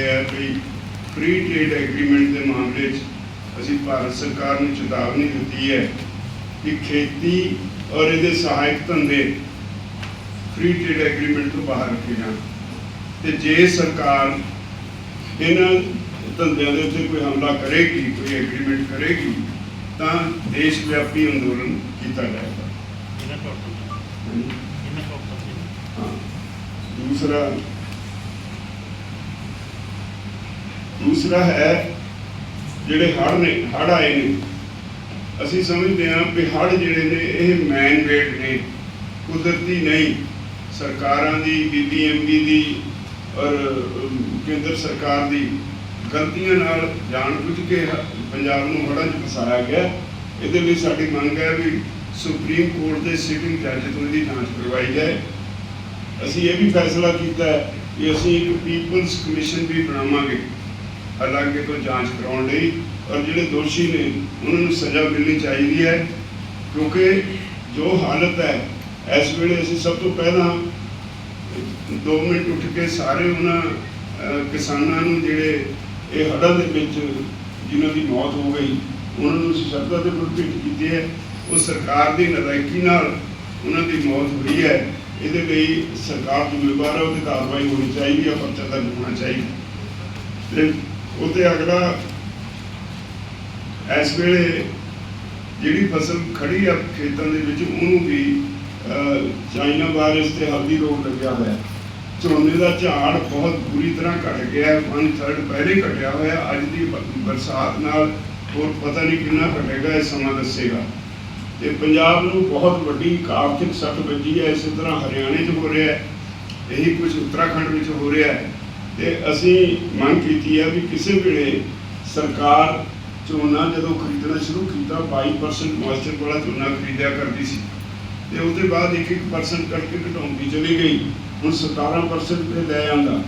ਹੈ ਵੀ free trade agreement ਦੇ ਮਾਮਲੇ 'ਚ ਅਸੀਂ ਭਾਰਤ ਸਰਕਾਰ ਨੂੰ ਚੇਤਾਵਨੀ ਦਿੱਤੀ ਹੈ ਕਿ ਖੇਤੀ ਔਰ ਇਹਦੇ ਸਹਾਇਕ ਧੰਦੇ ਫ੍ਰੀ ਟ੍ਰੇਡ ਐਗਰੀਮੈਂਟ ਤੋਂ ਬਾਹਰ ਰੱਖੇ ਜਾਣ। ਤੇ ਜੇ ਸਰਕਾਰ ਇਹਨਾਂ ਧੰਦਿਆਂ ਦੇ ਉੱਤੇ ਕੋਈ ਹਮਲਾ ਕਰੇਗੀ ਕੋਈ ਐਗਰੀਮੈਂਟ ਕਰੇਗੀ ਤਾਂ ਦੇਸ਼ ਵਿਆਪੀ ਅੰਦੋਲਨ ਕੀਤਾ ਜਾਏਗਾ। ਦੂਸਰਾ ਦੂਸਰਾ ਹੈ ਜਿਹੜੇ ਹੜ੍ਹ ਨੇ, ਹੜ੍ਹ ਆਏ ਨੇ। ਅਸੀਂ ਸਮਝਦੇ ਹਾਂ ਕਿ ਹੜ੍ਹ ਜਿਹੜੇ ਨੇ, ਇਹ ਮੈਨ ਮੇਡ ਨੇ। ਕੁਦਰਤੀ ਨਹੀਂ। ਸਰਕਾਰਾਂ ਦੀ ਬੀਬੀਐਮਬੀ ਦੀ ਔਰ ਕੇਂਦਰ ਸਰਕਾਰ ਦੀ ਗਲਤੀਆਂ ਨਾਲ ਜਾਣ ਬੁੱਝ ਕੇ ਹ- ਪੰਜਾਬ ਨੂੰ ਹੜ੍ਹਾਂ 'ਚ ਫਸਾਇਆ ਗਿਆ। ਇਹਦੇ ਲਈ ਸਾਡੀ ਮੰਗ ਹੈ ਵੀ ਸੁਪਰੀਮ ਕੋਰਟ ਦੇ ਸਿਟਿੰਗ ਜੱਜ ਤੋਂ ਇਹਦੀ ਜਾਂਚ ਕਰਵਾਈ ਜਾਏ। ਅਸੀਂ ਇਹ ਵੀ ਫੈਸਲਾ ਕੀਤਾ ਕਿ ਅਸੀਂ ਇੱਕ ਪੀਪਲਸ ਕਮਿਸ਼ਨ ਵੀ ਬਣਾਵਾਂਗੇ। ਹਾਲਾਂਕਿ ਤੋਂ ਜਾਂਚ ਕਰਾਉਣ ਲਈ ਔਰ ਜਿਹੜੇ ਦੋਸ਼ੀ ਨੇ, ਉਹਨਾਂ ਨੂੰ ਸਜ਼ਾ ਮਿਲਣੀ ਚਾਹੀਦੀ ਹੈ। ਕਿਉਂਕਿ ਜੋ ਹਾਲਤ ਹੈ, ਇਸ ਵੇਲੇ ਅਸੀਂ ਸਭ ਤੋਂ ਪਹਿਲਾਂ 2 ਮਿੰਟ ਉੱਠ ਕੇ ਸਾਰੇ ਉਹਨਾਂ ਕਿਸਾਨਾਂ ਨੂੰ ਜਿਹੜੇ ਇਹ ਹੜ੍ਹਾਂ ਦੇ ਵਿੱਚ ਜਿਨ੍ਹਾਂ ਦੀ ਮੌਤ ਹੋ ਗਈ, ਉਹਨਾਂ ਨੂੰ ਅਸੀਂ ਸ਼ਰਧਾ ਦੇ ਫੁੱਲ ਭੇਟ ਕੀਤੇ ਹੈ। ਉਹ ਸਰਕਾਰ ਦੀ ਨਲਾਇਕੀ ਨਾਲ ਉਹਨਾਂ ਦੀ ਮੌਤ ਹੋਈ ਹੈ। ਇਹਦੇ ਲਈ ਸਰਕਾਰ ਜ਼ਿੰਮੇਵਾਰ ਹੈ ਉਹਦੀ ਕਾਰਵਾਈ ਹੋਣੀ ਚਾਹੀਦੀ ਹੈ, ਪਰਚਾ ਦਰਜ ਹੋਣਾ ਚਾਹੀਦਾ। ਤੇ ਉਹਤੇ ਅਗਲਾ ਇਸ ਵੇਲੇ ਜਿਹੜੀ ਫਸਲ ਖੜੀ ਆ ਖੇਤਾਂ ਦੇ ਵਿੱਚ, ਉਹਨੂੰ ਵੀ ਚਾਈਨਾ ਵਾਇਰਸ ਤੇ ਹਲਦੀ ਰੋਗ ਲੱਗਿਆ ਹੋਇਆ। ਝੋਨੇ ਦਾ ਝਾੜ ਬਹੁਤ ਬੁਰੀ ਤਰ੍ਹਾਂ ਘਟ ਗਿਆ 1/3 ਪਹਿਲੇ ਘਟਿਆ ਹੋਇਆ, ਅੱਜ ਦੀ ਬ- ਬਰਸਾਤ ਨਾਲ ਹੋਰ ਪਤਾ ਨਹੀਂ ਕਿੰਨਾ ਘਟੇਗਾ, ਇਹ ਸਮਾਂ ਦੱਸੇਗਾ। ਤੇ ਪੰਜਾਬ ਨੂੰ ਬਹੁਤ ਵੱਡੀ ਇੱਕ ਆਰਥਿਕ ਸੱਟ ਵੱਜੀ ਹੈ, ਇਸੇ ਤਰ੍ਹਾਂ ਹਰਿਆਣੇ 'ਚ ਹੋ ਰਿਹਾ ਹੈ, ਇਹੀ ਕੁਝ ਉੱਤਰਾਖੰਡ ਵਿੱਚ ਹੋ ਰਿਹਾ ਹੈ। ਤੇ ਅਸੀਂ ਮੰਗ ਕੀਤੀ ਹੈ ਵੀ ਕਿਸੇ ਵੇਲੇ ਸਰਕਾਰ ਝੋਨਾ ਜਦੋਂ ਖਰੀਦਣਾ ਸ਼ੁਰੂ ਕੀਤਾ 22% ਮੋਇਸਚਰ ਵਾਲਾ ਝੋਨਾ ਖਰੀਦਿਆ ਕਰਦੀ ਸੀ। ਤੇ ਉਸ ਦੇ ਬਾਅਦ 1-1% ਕਰਕੇ ਘਟਾਉਂਦੀ ਚਲੀ ਗਈ। ਹੁਣ 17% ਤੇ ਲੈ ਆਂਦਾ।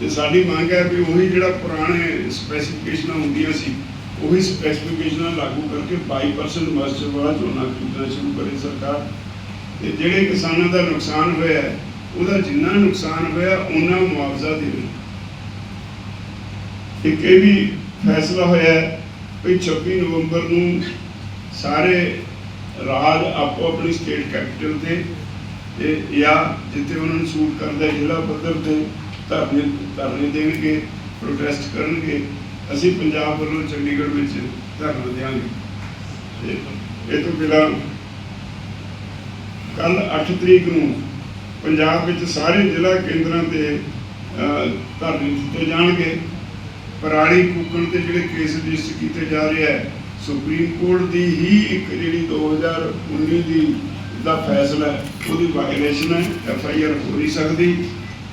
ਤੇ ਸਾਡੀ ਮੰਗ ਹੈ ਵੀ ਉਹੀ ਜਿਹੜਾ ਪੁਰਾਣੇ ਸਪੈਸੀਫਿਕੇਸ਼ਨਾਂ ਹੁੰਦੀਆਂ ਸੀ, ਉਹੀ ਸਪੈਸੀਫਿਕੇਸ਼ਨਾਂ ਲਾਗੂ ਕਰਕੇ 22% ਮੋਇਸਚਰ ਵਾਲਾ ਝੋਨਾ ਖਰੀਦਣਾ ਸ਼ੁਰੂ ਕਰੇ ਸਰਕਾਰ। ਤੇ ਜਿਹੜੇ ਕਿਸਾਨਾਂ ਦਾ ਨੁਕਸਾਨ ਹੋਇਆ, ਉਹਦਾ ਜਿੰਨਾ ਨੁਕਸਾਨ ਹੋਇਆ, ਉਹਨਾਂ ਮੁਆਵਜ਼ਾ ਦੇਵੇ। ਇੱਕ ਇਹ ਵੀ ਫੈਸਲਾ ਹੋਇਆ ਵੀ 26 ਨਵੰਬਰ ਨੂੰ ਸਾਰੇ ਰਾਜ ਆਪੋ ਆਪਣੀ ਸਟੇਟ ਕੈਪੀਟਲ ਤੇ ਤੇ ਜਾਂ ਜਿੱਥੇ ਉਹਨਾਂ ਨੂੰ ਸੂਟ ਕਰਦਾ ਜ਼ਿਲ੍ਹਾ ਪੱਧਰ ਤੇ ਧਰਨੇ ਧਰਨੇ ਦੇਣਗੇ ਪ੍ਰੋਟੈਸਟ ਕਰਨਗੇ, ਅਸੀਂ ਪੰਜਾਬ ਵੱਲੋਂ ਚੰਡੀਗੜ੍ਹ ਵਿੱਚ ਧਰਨਾ ਦੇਵਾਂਗੇ। ਤੇ ਇਹ ਤੋਂ ਬਿਨਾਂ ਕੱਲ 8 ਤਰੀਕ ਨੂੰ ਪੰਜਾਬ ਵਿੱਚ ਸਾਰੇ ਜ਼ਿਲ੍ਹਾ ਕੇਂਦਰਾਂ ਤੇ ਧਰਨੇ ਦਿੱਤੇ ਜਾਣਗੇ। ਪਰਾਲੀ ਫੂਕਣ ਤੇ ਜਿਹੜੇ ਕੇਸ ਰਜਿਸਟਰ ਕੀਤੇ ਜਾ ਰਹੇ ਹੈ, ਸੁਪਰੀਮ ਕੋਰਟ ਦੀ ਹੀ ਇੱਕ ਜਿਹੜੀ 2019 ਦੀ ਦਾ ਫੈਸਲਾ ਉਹਦੀ ਵਾਇਲੇਸ਼ਨ ਹੈ ਐਫ ਆਈ ਆਰ ਹੋ ਨਹੀਂ ਸਕਦੀ।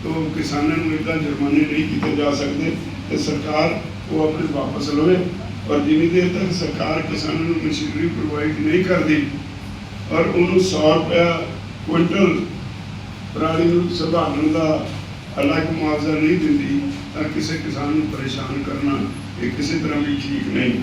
ਤੋਂ ਕਿਸਾਨਾਂ ਨੂੰ ਇਦਾਂ ਜੁਰਮਾਨੇ ਨਹੀਂ ਕੀਤੇ ਜਾ ਸਕਦੇ ਤੇ ਸਰਕਾਰ ਉਹ ਆਪਣੇ ਵਾਪਸ ਲਵੇ ਔਰ ਜਿੰਨੀ ਦੇਰ ਤੱਕ ਸਰਕਾਰ ਕਿਸਾਨਾਂ ਨੂੰ ਮਸ਼ੀਨਰੀ ਪ੍ਰੋਵਾਈਡ ਨਹੀਂ ਕਰਦੀ ਔਰ ਉਹਨੂੰ 100 ਰੁਪਇਆ ਕੁਇੰਟਲ ਪਰਾਲੀ ਨੂੰ ਸੰਭਾਲਣ ਦਾ ਅਲੱਗ ਮੁਆਵਜ਼ਾ ਨਹੀਂ ਦਿੰਦੀ ਤਾਂ ਕਿਸੇ ਕਿਸਾਨ ਨੂੰ ਪਰੇਸ਼ਾਨ ਕਰਨਾ ਇਹ ਕਿਸੇ ਤਰ੍ਹਾਂ ਵੀ ਠੀਕ ਨਹੀਂ।